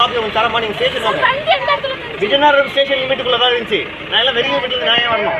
தரமா நீங்க ஸ்டேஷன் வாங்க வண்டி எந்த இடத்துல நின்னுச்சு? விஜயநகரம் ஸ்டேஷன் லிமிட்டுக்குள்ள தான் இருந்துச்சு. நான் எல்லாம் வெளியே வீட்டுல நான் ஏன் வரணும்.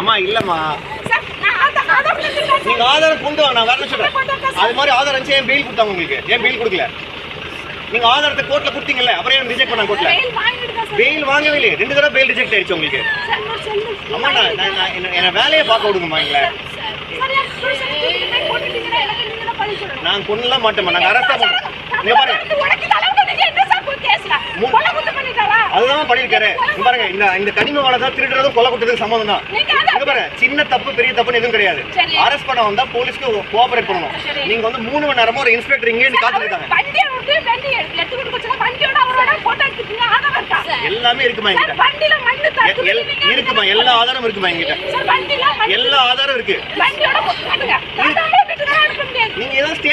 அம்மா இல்லம்மா. நீங்க. ஆதாரம் கொண்டு வாங்க நான் வரணும் சொல்றேன். அது மாதிரி ஆதாரம் இருந்துச்சு ஏன் பெயில் கொடுத்தாங்க உங்களுக்கு? ஏன் பெயில் கொடுக்கல? நீங்க ஆதாரத்தை கோர்ட்ல கொடுத்தீங்கல்ல அப்புறம் ஏன் ரிஜெக்ட் பண்ண கோர்ட்ல. பெயில் வாங்கவே இல்லையே ரெண்டு தடவை பெயில் ரிஜெக்ட் ஆயிடுச்சு உங்களுக்கு. சார், நான் என்ன வேலையை பார்க்க விடுங்கம்மா எங்களை. நான் கொண்டுலாம் மாட்டேம்மா. நாங்க அரஸ்டா பண்றோம் இங்க பாருங்க? அதுதான் பண்ணிருக்காரு பாருங்க இந்த இந்த கனிம வளத்தை திருடுறதும் கொலை குற்றதுக்கு சம்மந்தம் தான். இங்க பாருங்க சின்ன தப்பு பெரிய தப்புன்னு எதுவும் கிடையாது. அரெஸ்ட் பண்ண வந்தா போலீஸ்க்கு கோஆபரேட் பண்ணணும். நீங்க வந்து மூணு மணி நேரமா ஒரு இன்ஸ்பெக்டர் இங்கே இருக்கா? எல்லாமே இருக்குமா சார், என்கிட்ட? வண்டியில மண்ணு எ- தட்டுது, எல்- நீங்க இருக்குமா? எல்லா ஆதாரமும் இருக்குமா மண்ணு எல்லா ஆதாரம் இருக்கு.